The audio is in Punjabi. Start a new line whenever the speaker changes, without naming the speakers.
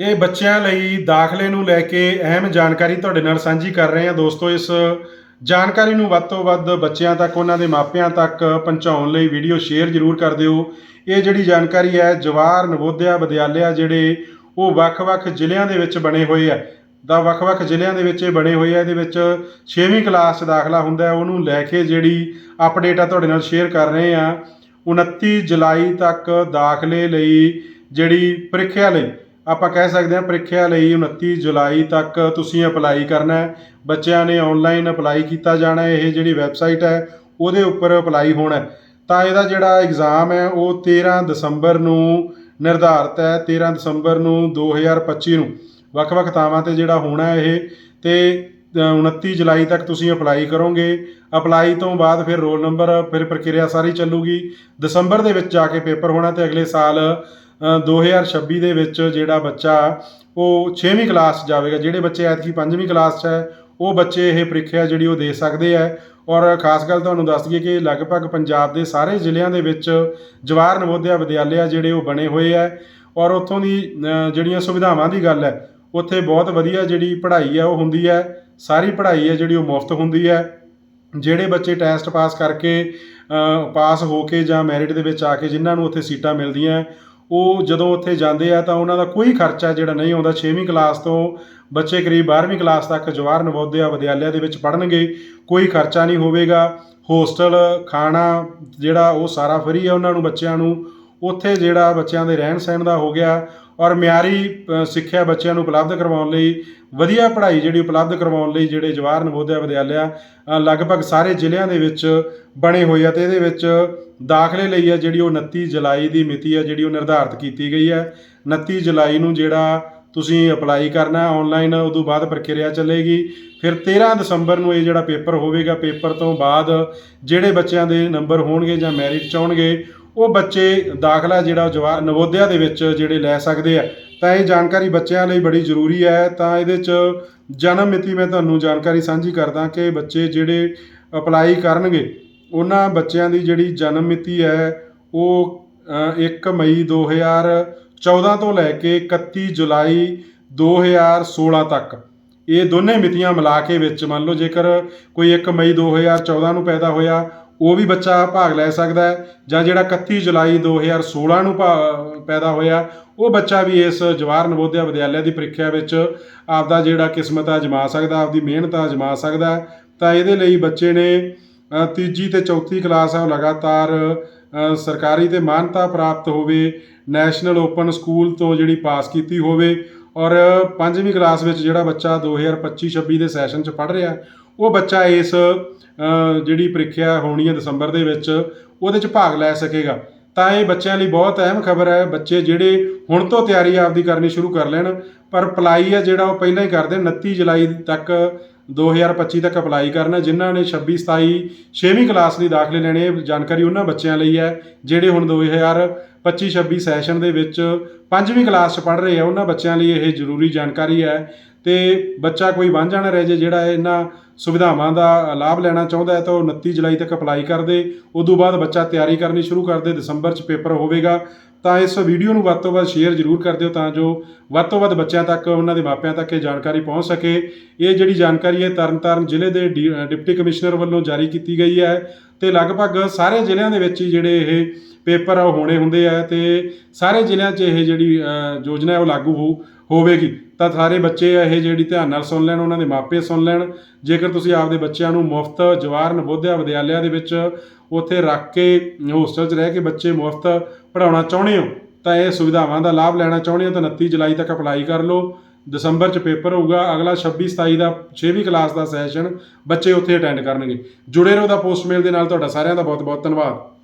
ਇਹ ਬੱਚਿਆਂ ਲਈ ਦਾਖਲੇ ਨੂੰ ਲੈ ਕੇ ਅਹਿਮ ਜਾਣਕਾਰੀ ਤੁਹਾਡੇ ਨਾਲ ਸਾਂਝੀ ਕਰ ਰਹੇ ਹਾਂ ਦੋਸਤੋ, ਇਸ ਜਾਣਕਾਰੀ ਨੂੰ ਵੱਧ ਤੋਂ ਵੱਧ ਬੱਚਿਆਂ ਤੱਕ, ਉਹਨਾਂ ਦੇ ਮਾਪਿਆਂ ਤੱਕ ਪਹੁੰਚਾਉਣ ਲਈ ਵੀਡੀਓ ਸ਼ੇਅਰ ਜ਼ਰੂਰ ਕਰ ਦਿਓ। ਇਹ ਜਿਹੜੀ ਜਾਣਕਾਰੀ ਹੈ, ਜਵਾਹਰ ਨਵੋਦਿਆ ਵਿਦਿਆਲਿਆ ਜਿਹੜੇ ਉਹ ਵੱਖ-ਵੱਖ ਜ਼ਿਲ੍ਹਿਆਂ ਦੇ ਵਿੱਚ ਬਣੇ ਹੋਏ ਆ। ਦਾ ਵੱਖ-ਵੱਖ ਜ਼ਿਲ੍ਹਿਆਂ ਦੇ ਵਿੱਚ ਇਹ ਬਣੇ ਹੋਏ ਆ, ਇਹਦੇ ਵਿੱਚ 6ਵੀਂ ਕਲਾਸ 'ਚ ਦਾਖਲਾ ਹੁੰਦਾ ਉਹਨੂੰ ਲੈ ਕੇ ਜਿਹੜੀ ਅਪਡੇਟ ਆ ਤੁਹਾਡੇ ਨਾਲ ਸ਼ੇਅਰ ਕਰ ਰਹੇ ਆ 29 ਜੁਲਾਈ ਤੱਕ ਦਾਖਲੇ ਲਈ ਜਿਹੜੀ ਪ੍ਰੀਖਿਆ ਲਈ ਆਪਾਂ ਕਹਿ ਸਕਦੇ ਹਾਂ ਪ੍ਰੀਖਿਆ ਲਈ 29 ਜੁਲਾਈ ਤੱਕ ਤੁਸੀਂ ਅਪਲਾਈ ਕਰਨਾ ਹੈ। ਬੱਚਿਆਂ ਨੇ ਆਨਲਾਈਨ ਅਪਲਾਈ ਕੀਤਾ ਜਾਣਾ ਇਹ ਜਿਹੜੀ ਵੈਬਸਾਈਟ ਹੈ ਉਹਦੇ ਉੱਪਰ ਅਪਲਾਈ ਹੋਣਾ ਤਾਂ ਇਹਦਾ ਜਿਹੜਾ ਐਗਜ਼ਾਮ ਹੈ ਉਹ 13 ਦਸੰਬਰ ਨੂੰ ਨਿਰਧਾਰਤ ਹੈ। 13 ਦਸੰਬਰ ਨੂੰ 2025 ਨੂੰ। ਵੱਖ-ਵੱਖ ਥਾਵਾਂ ਤੇ ਜਿਹੜਾ ਹੋਣਾ ਇਹ ਤੇ ਅ, 29 ਜੁਲਾਈ ਤੱਕ ਤੁਸੀਂ ਅਪਲਾਈ ਕਰੋਗੇ। ਅਪਲਾਈ ਤੋਂ ਬਾਅਦ ਫਿਰ ਰੋਲ ਨੰਬਰ ਫਿਰ ਪ੍ਰਕਿਰਿਆ ਸਾਰੀ ਚੱਲੂਗੀ। ਦਸੰਬਰ ਦੇ ਵਿੱਚ ਜਾ ਕੇ ਪੇਪਰ ਹੋਣਾ ਤੇ ਅਗਲੇ ਸਾਲ 2026 ਦੇ ਵਿੱਚ ਜਿਹੜਾ ਬੱਚਾ ਉਹ 6ਵੀਂ ਕਲਾਸ 'ਚ ਜਾਵੇਗਾ। ਜਿਹੜੇ ਬੱਚੇ ਐਤਕੀ 5ਵੀਂ ਕਲਾਸ 'ਚ ਹੈ, ਉਹ ਬੱਚੇ ਇਹ ਪ੍ਰੀਖਿਆ ਜਿਹੜੀ ਉਹ ਦੇ ਸਕਦੇ ਆ ਔਰ ਖਾਸ ਗੱਲ ਤੁਹਾਨੂੰ ਦੱਸ ਦਈਏ ਕਿ ਲਗਭਗ ਪੰਜਾਬ ਦੇ ਸਾਰੇ ਜ਼ਿਲ੍ਹਿਆਂ ਦੇ ਵਿੱਚ ਜਵਾਹਰ ਨਵੋਦਿਆ ਵਿਦਿਆਲਿਆ ਜਿਹੜੇ ਉਹ ਬਣੇ ਹੋਏ ਆ ਔਰ ਉੱਥੋਂ ਦੀ ਜਿਹੜੀਆਂ ਸੁਵਿਧਾਵਾਂ ਦੀ ਗੱਲ ਹੈ, ਉੱਥੇ ਬਹੁਤ ਵਧੀਆ ਜਿਹੜੀ ਪੜ੍ਹਾਈ ਹੈ ਉਹ ਹੁੰਦੀ ਹੈ। ਸਾਰੀ ਪੜ੍ਹਾਈ ਹੈ ਜਿਹੜੀ ਉਹ ਮੁਫਤ ਹੁੰਦੀ ਹੈ। ਜਿਹੜੇ ਬੱਚੇ ਟੈਸਟ ਪਾਸ ਕਰਕੇ ਪਾਸ ਹੋ ਕੇ ਜਾਂ ਮੈਰਿਟ ਦੇ ਵਿੱਚ ਆ ਕੇ ਜਿਨ੍ਹਾਂ ਨੂੰ ਉੱਥੇ ਸੀਟਾਂ ਮਿਲਦੀਆਂ ਉਹ ਜਦੋਂ ਉੱਥੇ ਜਾਂਦੇ ਆ ਤਾਂ ਉਹਨਾਂ ਦਾ ਕੋਈ ਖਰਚਾ ਜਿਹੜਾ ਨਹੀਂ ਆਉਂਦਾ। 6ਵੀਂ ਕਲਾਸ ਤੋਂ ਬੱਚੇ ਕਰੀਬ 12ਵੀਂ ਕਲਾਸ ਤੱਕ ਜਵਾਹਰ ਨਵੋਦਿਆ ਵਿਦਿਆਲਿਆ ਦੇ ਵਿੱਚ ਪੜ੍ਹਨਗੇ। ਕੋਈ ਖਰਚਾ ਨਹੀਂ ਹੋਵੇਗਾ। ਹੋਸਟਲ, ਖਾਣਾ ਜਿਹੜਾ ਉਹ ਸਾਰਾ ਫਰੀ ਹੈ ਉਹਨਾਂ ਨੂੰ ਬੱਚਿਆਂ ਨੂੰ। ਉੱਥੇ ਜਿਹੜਾ ਬੱਚਿਆਂ ਦੇ ਰਹਿਣ ਸਹਿਣ ਦਾ ਹੋ ਗਿਆ। ਔਰ ਮਿਆਰੀ ਸਿੱਖਿਆ ਬੱਚਿਆਂ ਨੂੰ ਉਪਲਬਧ ਕਰਵਾਉਣ ਲਈ, ਵਧੀਆ ਪੜ੍ਹਾਈ ਜਿਹੜੀ ਉਪਲਬਧ ਕਰਵਾਉਣ ਲਈ ਜਿਹੜੇ ਜਵਾਹਰ ਨਵੋਦਿਆ ਵਿਦਿਆਲਿਆ ਲਗਭਗ ਸਾਰੇ ਜ਼ਿਲ੍ਹਿਆਂ ਦੇ ਵਿੱਚ ਬਣੇ ਹੋਏ ਆ ਤੇ ਇਹਦੇ ਵਿੱਚ ਦਾਖਲੇ ਲਈ ਹੈ ਜਿਹੜੀ ਉਹ 29 ਜੁਲਾਈ ਦੀ ਮਿਤੀ ਹੈ ਜਿਹੜੀ ਉਹ ਨਿਰਧਾਰਤ ਕੀਤੀ ਗਈ ਹੈ 29 ਜੁਲਾਈ ਨੂੰ ਜਿਹੜਾ ਤੁਸੀਂ ਅਪਲਾਈ ਕਰਨਾ ਆਨਲਾਈਨ ਉਦੋਂ ਬਾਅਦ ਪ੍ਰਕਿਰਿਆ ਚੱਲੇਗੀ। ਫਿਰ 13 ਦਸੰਬਰ ਨੂੰ ਇਹ ਜਿਹੜਾ ਪੇਪਰ ਹੋਵੇਗਾ, ਪੇਪਰ ਤੋਂ ਬਾਅਦ ਜਿਹੜੇ ਬੱਚਿਆਂ ਦੇ ਨੰਬਰ ਹੋਣਗੇ ਜਾਂ ਮੈਰਿਟ ਚ ਆਉਣਗੇ ਉਹ ਬੱਚੇ ਦਾਖਲਾ ਜਿਹੜਾ ਉਹ ਜਵਾਹਰ ਨਵੋਦਿਆ ਦੇ ਵਿੱਚ ਜਿਹੜੇ ਲੈ ਸਕਦੇ ਆ। ਤਾਂ ਇਹ ਜਾਣਕਾਰੀ ਬੱਚਿਆਂ ਲਈ ਬੜੀ ਜ਼ਰੂਰੀ ਹੈ। ਤਾਂ ਇਹਦੇ ਚ ਜਨਮ ਮਿਤੀ ਮੈਂ ਤੁਹਾਨੂੰ ਜਾਣਕਾਰੀ ਸਾਂਝੀ ਕਰਦਾ ਕਿ ਬੱਚੇ ਜਿਹੜੇ ਅਪਲਾਈ ਕਰਨਗੇ ਉਹਨਾਂ ਬੱਚਿਆਂ ਦੀ ਜਿਹੜੀ ਜਨਮ ਮਿਤੀ ਹੈ ਉਹ ਅ, 1 ਮਈ 2014 ਤੋਂ ਲੈ ਕੇ 31 ਜੁਲਾਈ 2016 ਤੱਕ। ਇਹ ਦੋਨੇ ਮਿਤੀਆਂ ਮਿਲਾ ਕੇ ਵਿੱਚ ਮੰਨ ਲਓ ਜੇਕਰ ਕੋਈ 1 ਮਈ 2014 ਨੂੰ ਪੈਦਾ ਹੋਇਆ ਉਹ ਵੀ ਬੱਚਾ ਭਾਗ ਲੈ ਸਕਦਾ ਹੈ ਜਾਂ ਜਿਹੜਾ 31 ਜੁਲਾਈ 2016 ਨੂੰ ਭਾ- ਪੈਦਾ ਹੋਇਆ, ਉਹ ਬੱਚਾ ਵੀ ਇਸ ਜਵਾਹਰ ਨਵੋਦਿਆ ਵਿਦਿਆਲਿਆ ਦੀ ਪ੍ਰੀਖਿਆ ਵਿੱਚ ਆਪਦਾ ਜਿਹੜਾ ਕਿਸਮਤ ਆਜਮਾ ਸਕਦਾ, ਆਪਦੀ ਮਿਹਨਤ ਆਜਮਾ ਸਕਦਾ ਤਾਂ ਇਹਦੇ ਲਈ ਬੱਚੇ ਨੇ ਤੀਜੀ ਤੇ ਚੌਥੀ ਕਲਾਸ ਆ, ਉਹ ਲਗਾਤਾਰ ਸਰਕਾਰੀ ਤੇ ਮਾਨਤਾ ਪ੍ਰਾਪਤ ਹੋਵੇ, ਨੈਸ਼ਨਲ ਓਪਨ ਸਕੂਲ ਤੋਂ ਜਿਹੜੀ ਪਾਸ ਕੀਤੀ ਹੋਵੇ ਔਰ ਪੰਜਵੀਂ ਕਲਾਸ ਵਿੱਚ ਜਿਹੜਾ ਬੱਚਾ 2025-26 ਦੇ ਸੈਸ਼ਨ 'ਚ ਪੜ੍ਹ ਰਿਹਾ ਉਹ ਬੱਚਾ ਇਸ ਜਿਹੜੀ ਪ੍ਰੀਖਿਆ ਹੋਣੀ ਹੈ ਦਸੰਬਰ ਦੇ ਵਿੱਚ, ਉਹਦੇ 'ਚ ਭਾਗ ਲੈ ਸਕੇਗਾ। ਤਾਂ ਇਹ ਬੱਚਿਆਂ ਲਈ ਬਹੁਤ ਅਹਿਮ ਖਬਰ ਹੈ। ਬੱਚੇ ਜਿਹੜੇ ਹੁਣ ਤੋਂ ਤਿਆਰੀ ਆਪਦੀ ਕਰਨੀ ਸ਼ੁਰੂ ਕਰ ਲੈਣ, ਪਰ ਅਪਲਾਈ ਹੈ ਜਿਹੜਾ ਉਹ ਪਹਿਲਾਂ ਹੀ ਕਰਦੇ 29 ਜੁਲਾਈ ਤੱਕ 2025 ਤੱਕ ਅਪਲਾਈ ਕਰਨਾ। ਜਿਨ੍ਹਾਂ ਨੇ 26 27 6ਵੀਂ ਕਲਾਸ ਦੀ ਦਾਖਲੇ ਲੈਣੇ, ਇਹ ਜਾਣਕਾਰੀ ਉਹਨਾਂ ਬੱਚਿਆਂ ਲਈ ਹੈ, ਜਿਹੜੇ ਹੁਣ 2025 26 ਸੈਸ਼ਨ ਦੇ ਵਿੱਚ ਪੰਜਵੀਂ ਕਲਾਸ 'ਚ ਪੜ੍ਹ ਰਹੇ ਆ। ਉਹਨਾਂ ਬੱਚਿਆਂ ਲਈ ਇਹ ਜ਼ਰੂਰੀ ਜਾਣਕਾਰੀ ਹੈ। ਅਤੇ ਬੱਚਾ ਕੋਈ ਵਾਂਝਾ ਨਾ ਰਹਿ ਜੇ, ਜਿਹੜਾ ਇਹਨਾਂ ਸੁਵਿਧਾਵਾਂ ਦਾ ਲਾਭ ਲੈਣਾ ਚਾਹੁੰਦਾ ਹੈ ਤਾਂ ਉਹ 29 ਜੁਲਾਈ ਤੱਕ ਅਪਲਾਈ ਕਰ ਦੇ। ਉਦੋਂ ਬਾਅਦ ਬੱਚਾ ਤਿਆਰੀ ਕਰਨੀ ਸ਼ੁਰੂ ਕਰ ਦੇ, ਦਸੰਬਰ 'ਚ ਪੇਪਰ ਹੋਵੇਗਾ। ਤਾਂ ਇਸ ਵੀਡੀਓ ਨੂੰ ਵੱਧ ਤੋਂ ਵੱਧ ਸ਼ੇਅਰ ਜ਼ਰੂਰ ਕਰ ਦਿਓ ਤਾਂ ਜੋ ਵੱਧ ਤੋਂ ਵੱਧ ਬੱਚਿਆਂ ਤੱਕ, ਉਹਨਾਂ ਦੇ ਮਾਪਿਆਂ ਤੱਕ ਇਹ ਜਾਣਕਾਰੀ ਪਹੁੰਚ ਸਕੇ। ਇਹ ਜਿਹੜੀ ਜਾਣਕਾਰੀ ਹੈ, ਤਰਨਤਾਰਨ ਜ਼ਿਲ੍ਹੇ ਦੇ ਡੀ- ਡਿਪਟੀ ਕਮਿਸ਼ਨਰ ਵੱਲੋਂ ਜਾਰੀ ਕੀਤੀ ਗਈ ਹੈ ਤੇ ਲਗਭਗ ਸਾਰੇ ਜ਼ਿਲ੍ਹਿਆਂ ਦੇ ਵਿੱਚ ਹੀ ਜਿਹੜੇ ਇਹ ਪੇਪਰ ਆ ਉਹ ਹੋਣੇ ਹੁੰਦੇ ਆ ਤੇ ਸਾਰੇ ਜ਼ਿਲ੍ਹਿਆਂ 'ਚ ਇਹ ਜਿਹੜੀ ਯੋਜਨਾ ਹੈ ਉਹ ਲਾਗੂ ਹੋ ਹੋਵੇਗੀ। ਤਾਂ ਸਾਰੇ ਬੱਚੇ ਇਹ ਜਿਹੜੀ ਧਿਆਨ ਨਾਲ ਸੁਣ ਲੈਣ, ਉਹਨਾਂ ਦੇ ਮਾਪੇ ਸੁਣ ਲੈਣ। ਜੇਕਰ ਤੁਸੀਂ ਆਪਦੇ ਬੱਚਿਆਂ ਨੂੰ ਮੁਫਤ, ਜਵਾਹਰ, ਨਵੋਦਿਆ ਵਿਦਿਆਲਿਆ ਦੇ ਵਿੱਚ ਉੱਥੇ ਰੱਖ ਕੇ ਹੋਸਟਲ 'ਚ ਰਹਿ ਕੇ ਬੱਚੇ ਮੁਫਤ ਪੜਾਉਣਾ ਚਾਹੁੰਦੇ ਹੋ, ਤਾਂ ਇਹ ਸੁਵਿਧਾਵਾਂ ਦਾ ਲਾਭ ਲੈਣਾ ਚਾਹੁੰਦੇ ਹੋ, ਤਾਂ 29 ਜੁਲਾਈ ਤੱਕ ਅਪਲਾਈ ਕਰ ਲਓ। ਦਸੰਬਰ 'ਚ ਪੇਪਰ ਹੋਊਗਾ, ਅਗਲਾ 26 27 ਦਾ 6ਵੀਂ ਕਲਾਸ ਦਾ ਸੈਸ਼ਨ ਬੱਚੇ ਉੱਥੇ ਅਟੈਂਡ ਕਰਨਗੇ। ਜੁੜੇ ਰਹੋ ਦਾ ਪੋਸਟਮੇਲ ਦੇ ਨਾਲ ਤੁਹਾਡਾ ਸਾਰਿਆਂ ਦਾ ਬਹੁਤ ਬਹੁਤ ਧੰਨਵਾਦ।